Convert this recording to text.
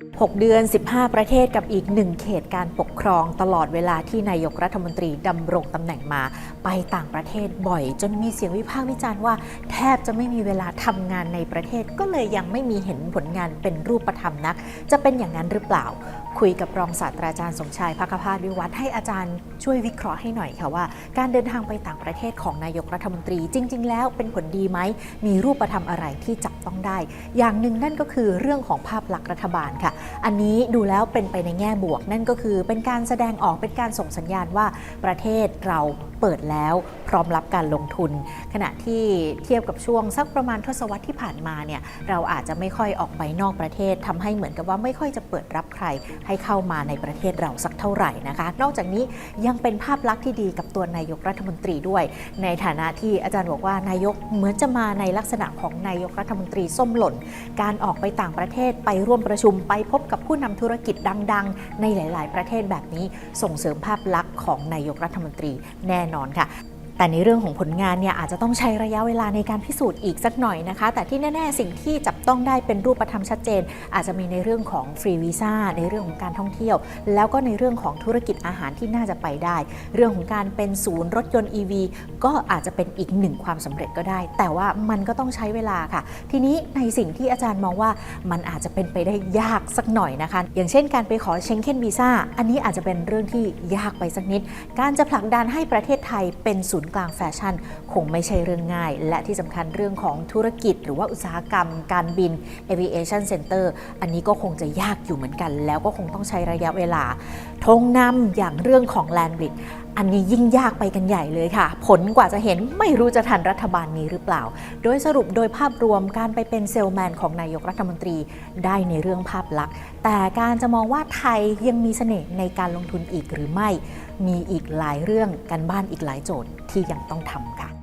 6 เดือน 15 ประเทศกับอีกหนึ่งเขตการปกครองตลอดเวลาที่นายกรัฐมนตรีดำรงตำแหน่งมา ไปต่างประเทศบ่อย จนมีเสียงวิพากษ์วิจารณ์ว่า แทบจะไม่มีเวลาทำงานในประเทศ ก็เลยยังไม่มีเห็นผลงานเป็นรูปธรรมนัก จะเป็นอย่างนั้นหรือเปล่า คุยกับรองศาสตราจารย์สมชายพักพาสวิวัฒน์ให้อาจารย์ช่วยวิเคราะห์ให้หน่อยค่ะว่า การเดินทางไปต่างประเทศของนายกรัฐมนตรีจริง ๆ แล้วเป็นผลดีไหม มีรูปธรรมอะไรที่จับต้องได้ อย่างหนึ่งนั่นก็คือเรื่องของภาพลักษณ์รัฐบาลค่ะ อันนี้ดูแล้วเป็นไปในแง่บวก นั่นก็คือเป็นการแสดงออกเป็นการส่งสัญญาณว่าประเทศเรา เปิดแล้วพร้อมรับการลงทุน ขณะที่เทียบกับช่วงสักประมาณทศวรรษที่ผ่านมาเนี่ยเราอาจจะไม่ค่อยออกไปนอกประเทศทำให้เหมือนกับว่าไม่ค่อยจะเปิดรับใครให้เข้ามาในประเทศเราสักเท่าไหร่นะคะ นอกจากนี้ยังเป็นภาพลักษณ์ที่ดีกับตัวนายกรัฐมนตรีด้วย ในฐานะที่อาจารย์บอกว่านายกเหมือนจะมาในลักษณะของนายกรัฐมนตรีส้มหล่น การออกไปต่างประเทศไปร่วมประชุมไปพบกับผู้นำธุรกิจดัง ๆ ในหลาย ๆ ประเทศแบบนี้ส่งเสริมภาพลักษณ์ของนายกรัฐมนตรีแน่นอนค่ะ แต่ในเรื่องของผลงานเนี่ยอาจจะต้องใช้ระยะเวลาในการพิสูจน์อีกสักหน่อยนะคะ แต่ที่แน่ ๆ สิ่งที่จับต้องได้เป็นรูปธรรมชัดเจน อาจจะมีในเรื่องของฟรีวีซ่าในเรื่องของการท่องเที่ยว แล้วก็ในเรื่องของธุรกิจอาหารที่น่าจะไปได้ เรื่องของการเป็นศูนย์รถยนต์ EV ก็อาจจะเป็นอีกหนึ่งความสำเร็จก็ได้ แต่ว่ามันก็ต้องใช้เวลาค่ะ ทีนี้ในสิ่งที่อาจารย์มองว่ามันอาจจะเป็นไปได้ยากสักหน่อยนะคะ อย่างเช่น การไปขอเชงเก้นวีซ่าอันนี้อาจจะเป็นเรื่องที่ยากไปสักนิด การจะผลักดันให้ประเทศไทยเป็นศูนย์กลางแฟชั่น คงไม่ใช่เรื่องง่าย และที่สำคัญเรื่องของธุรกิจ หรือว่าอุตสาหกรรม การบิน aviation center อันนี้ก็คงจะยากอยู่เหมือนกัน แล้วก็คงต้องใช้ระยะเวลา ธงนำอย่างเรื่องของ land bridge อันนี้ยิ่งยากไปกันใหญ่เลยค่ะ ผลกว่าจะเห็นไม่รู้จะทันรัฐบาลนี้หรือเปล่า โดยสรุปโดยภาพรวมการไปเป็นเซลแมนของนายกรัฐมนตรีได้ในเรื่องภาพลักษณ์ แต่การจะมองว่าไทยยังมีเสน่ห์ในการลงทุนอีกหรือไม่ มีอีกหลายเรื่องกันบ้านอีกหลายโจทย์ที่ยังต้องทำค่ะ